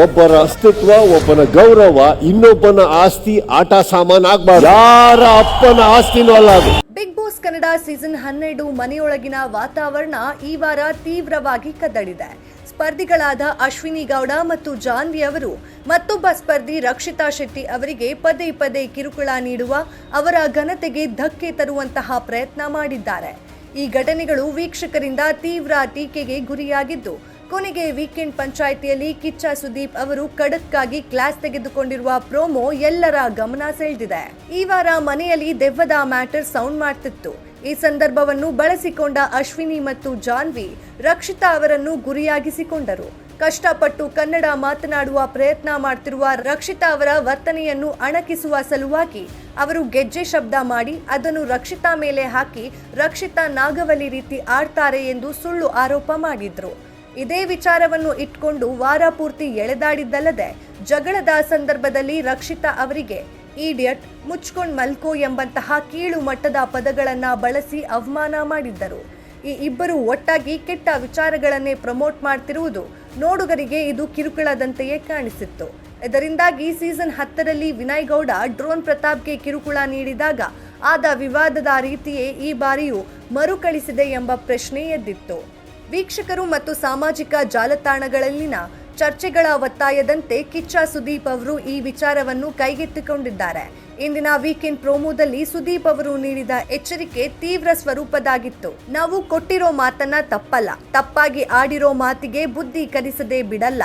ಒಬ್ಬರ ಅಸ್ತಿತ್ವ, ಒಬ್ಬನ ಗೌರವ, ಇನ್ನೊಬ್ಬನ ಆಸ್ತಿ, ಆಟ ಸಾಮಾನ್ ಆಗ್ಬಾರ್ದು. ಯಾರ ಅಪ್ಪನ ಆಸ್ತಿನೂ ಅಲ್ಲ ಬಿಗ್ ಬಾಸ್ ಕನ್ನಡ ಸೀಸನ್ ಹನ್ನೆರಡು ಮನೆಯೊಳಗಿನ ವಾತಾವರಣ ಈ ವಾರ ತೀವ್ರವಾಗಿ ಕದಡಿದೆ. ಸ್ಪರ್ಧಿಗಳಾದ ಅಶ್ವಿನಿ ಗೌಡ ಮತ್ತು ಜಾನ್ವಿ ಅವರು, ಮತ್ತೊಬ್ಬ ಸ್ಪರ್ಧಿ ರಕ್ಷಿತಾ ಶೆಟ್ಟಿ ಅವರಿಗೆ ಪದೇ ಪದೇ ಕಿರುಕುಳ ನೀಡುವ, ಅವರ ಘನತೆಗೆ ಧಕ್ಕೆ ತರುವಂತಹ ಪ್ರಯತ್ನ ಮಾಡಿದ್ದಾರೆ. ಈ ಘಟನೆಗಳು ವೀಕ್ಷಕರಿಂದ ತೀವ್ರ ಟೀಕೆಗೆ ಗುರಿಯಾಗಿದ್ದು ಕೊನೆಗೆ ವೀಕೆಂಡ್ ಪಂಚಾಯಿತಿಯಲ್ಲಿ ಕಿಚ್ಚ ಸುದೀಪ್ ಅವರು ಕಡಕ್ಕಾಗಿ ಕ್ಲಾಸ್ ತೆಗೆದುಕೊಂಡಿರುವ ಪ್ರೋಮೋ ಎಲ್ಲರ ಗಮನ ಸೆಳೆದಿದೆ. ಈ ವಾರ ಮನೆಯಲ್ಲಿ ದೆವ್ವದ ಮ್ಯಾಟರ್ ಸೌಂಡ್ ಮಾಡ್ತಿತ್ತು. ಈ ಸಂದರ್ಭವನ್ನು ಬಳಸಿಕೊಂಡ ಅಶ್ವಿನಿ ಮತ್ತು ಜಾನ್ವಿ ರಕ್ಷಿತಾ ಅವರನ್ನು ಗುರಿಯಾಗಿಸಿಕೊಂಡರು. ಕಷ್ಟಪಟ್ಟು ಕನ್ನಡ ಮಾತನಾಡುವ ಪ್ರಯತ್ನ ಮಾಡ್ತಿರುವ ರಕ್ಷಿತಾ ಅವರ ವರ್ತನೆಯನ್ನು ಅಣಕಿಸುವ ಸಲುವಾಗಿ ಅವರು ಗೆಜ್ಜೆ ಶಬ್ದ ಮಾಡಿ ಅದನ್ನು ರಕ್ಷಿತಾ ಮೇಲೆ ಹಾಕಿ ರಕ್ಷಿತಾ ನಾಗವಲಿ ರೀತಿ ಆಡ್ತಾರೆ ಎಂದು ಸುಳ್ಳು ಆರೋಪ ಮಾಡಿದ್ರು. ಇದೇ ವಿಚಾರವನ್ನು ಇಟ್ಕೊಂಡು ವಾರ ಪೂರ್ತಿ ಎಳೆದಾಡಿದ್ದಲ್ಲದೆ ಜಗಳದ ಸಂದರ್ಭದಲ್ಲಿ ರಕ್ಷಿತಾ ಅವರಿಗೆ ಈಡಿಯಟ್ ಮುಚ್ಕೊಂಡ್ ಮಲ್ಕೋ ಎಂಬಂತಹ ಕೀಳು ಮಟ್ಟದ ಪದಗಳನ್ನ ಬಳಸಿ ಅವಮಾನ ಮಾಡಿದ್ದರು. ಈ ಇಬ್ಬರು ಒಟ್ಟಾಗಿ ಕೆಟ್ಟ ವಿಚಾರಗಳನ್ನೇ ಪ್ರಮೋಟ್ ಮಾಡ್ತಿರುವುದು ನೋಡುಗರಿಗೆ ಇದು ಕಿರುಕುಳದಂತೆಯೇ ಕಾಣಿಸಿತ್ತು. ಇದರಿಂದಾಗಿ ಸೀಸನ್ ಹತ್ತರಲ್ಲಿ ವಿನಯ್ ಗೌಡ ಡ್ರೋನ್ ಪ್ರತಾಪ್ಗೆ ಕಿರುಕುಳ ನೀಡಿದಾಗ ಆದ ವಿವಾದದ ರೀತಿಯೇ ಈ ಬಾರಿಯೂ ಮರುಕಳಿಸಿದೆ ಎಂಬ ಪ್ರಶ್ನೆ ಎದ್ದಿತ್ತು. ವೀಕ್ಷಕರು ಮತ್ತು ಸಾಮಾಜಿಕ ಜಾಲತಾಣಗಳಲ್ಲಿನ ಚರ್ಚೆಗಳ ಒತ್ತಾಯದಂತೆ ಕಿಚ್ಚ ಸುದೀಪ್ ಅವರು ಈ ವಿಚಾರವನ್ನು ಕೈಗೆತ್ತಿಕೊಂಡಿದ್ದಾರೆ. ಇಂದಿನ ವೀಕೆಂಡ್ ಪ್ರೋಮೋದಲ್ಲಿ ಸುದೀಪ್ ಅವರು ನೀಡಿದ ಎಚ್ಚರಿಕೆ ತೀವ್ರ ಸ್ವರೂಪದಾಗಿತ್ತು. ನಾವು ಕೊಟ್ಟಿರೋ ಮಾತನ್ನ ತಪ್ಪಲ್ಲ. ತಪ್ಪಾಗಿ ಆಡಿರೋ ಮಾತಿಗೆ ಬುದ್ಧಿ ಕಲಿಸದೆ ಬಿಡಲ್ಲ.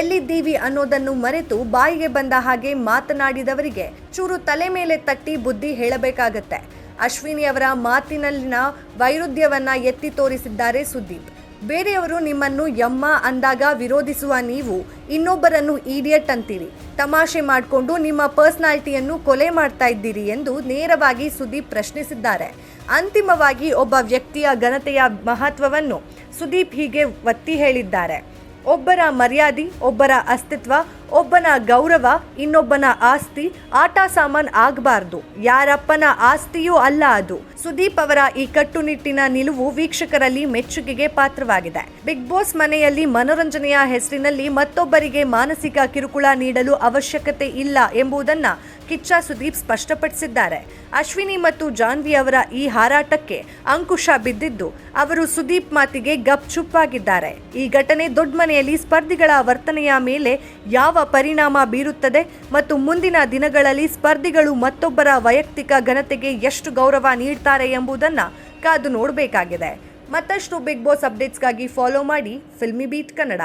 ಎಲ್ಲಿದ್ದೀವಿ ಅನ್ನೋದನ್ನು ಮರೆತು ಬಾಯಿಗೆ ಬಂದ ಹಾಗೆ ಮಾತನಾಡಿದವರಿಗೆ ಚೂರು ತಲೆ ಮೇಲೆ ತಟ್ಟಿ ಬುದ್ಧಿ ಹೇಳಬೇಕಾಗತ್ತೆ. ಅಶ್ವಿನಿ ಅವರ ಮಾತಿನಲ್ಲಿನ ವೈರುಧ್ಯವನ್ನ ಎತ್ತಿ ತೋರಿಸಿದ್ದಾರೆ ಸುದೀಪ್. ಬೇರೆಯವರು ನಿಮ್ಮನ್ನು ಯಮ್ಮ ಅಂದಾಗ ವಿರೋಧಿಸುವ ನೀವು ಇನ್ನೊಬ್ಬರನ್ನು ಈಡಿಯಟ್ ಅಂತೀರಿ. ತಮಾಷೆ ಮಾಡಿಕೊಂಡು ನಿಮ್ಮ ಪರ್ಸನಾಲಿಟಿಯನ್ನು ಕೊಲೆ ಮಾಡ್ತಾ ಇದ್ದೀರಿ ಎಂದು ನೇರವಾಗಿ ಸುದೀಪ್ ಪ್ರಶ್ನಿಸಿದ್ದಾರೆ. ಅಂತಿಮವಾಗಿ ಒಬ್ಬ ವ್ಯಕ್ತಿಯ ಘನತೆಯ ಮಹತ್ವವನ್ನು ಸುದೀಪ್ ಹೀಗೆ ಒತ್ತಿ ಹೇಳಿದ್ದಾರೆ. ಒಬ್ಬರ ಮರ್ಯಾದೆ, ಒಬ್ಬರ ಅಸ್ತಿತ್ವ, ಒಬ್ಬನ ಗೌರವ, ಇನ್ನೊಬ್ಬನ ಆಸ್ತಿ, ಆಟ ಸಾಮಾನ್ ಆಗಬಾರ್ದು. ಯಾರಪ್ಪನ ಆಸ್ತಿಯೂ ಅಲ್ಲ ಅದು. ಸುದೀಪ್ ಅವರ ಈ ಕಟ್ಟುನಿಟ್ಟಿನ ನಿಲುವು ವೀಕ್ಷಕರಲ್ಲಿ ಮೆಚ್ಚುಗೆಗೆ ಪಾತ್ರವಾಗಿದೆ. ಬಿಗ್ ಬಾಸ್ ಮನೆಯಲ್ಲಿ ಮನೋರಂಜನೆಯ ಹೆಸರಿನಲ್ಲಿ ಮತ್ತೊಬ್ಬರಿಗೆ ಮಾನಸಿಕ ಕಿರುಕುಳ ನೀಡಲು ಅವಶ್ಯಕತೆ ಇಲ್ಲ ಎಂಬುದನ್ನ ಕಿಚ್ಚ ಸುದೀಪ್ ಸ್ಪಷ್ಟಪಡಿಸಿದ್ದಾರೆ. ಅಶ್ವಿನಿ ಮತ್ತು ಜಾನ್ವಿ ಅವರ ಈ ಹಾರಾಟಕ್ಕೆ ಅಂಕುಶ ಬಿದ್ದಿದ್ದು, ಅವರು ಸುದೀಪ್ ಮಾತಿಗೆ ಗಪ್ ಚುಪ್ಪಾಗಿದ್ದಾರೆ. ಈ ಘಟನೆ ದೊಡ್ಡ ಮನೆಯಲ್ಲಿ ಸ್ಪರ್ಧಿಗಳ ವರ್ತನೆಯ ಮೇಲೆ ಯಾವ ಪರಿಣಾಮ ಬೀರುತ್ತದೆ ಮತ್ತು ಮುಂದಿನ ದಿನಗಳಲ್ಲಿ ಸ್ಪರ್ಧಿಗಳು ಮತ್ತೊಬ್ಬರ ವೈಯಕ್ತಿಕ ಘನತೆಗೆ ಎಷ್ಟು ಗೌರವ ನೀಡ್ತಾರೆ ಎಂಬುದನ್ನು ಕಾದು ನೋಡಬೇಕಾಗಿದೆ. ಮತ್ತಷ್ಟು ಬಿಗ್ ಬಾಸ್ ಅಪ್ಡೇಟ್ಸ್ಗಾಗಿ ಫಾಲೋ ಮಾಡಿ, ಫಿಲ್ಮಿ ಬೀಟ್ ಕನ್ನಡ.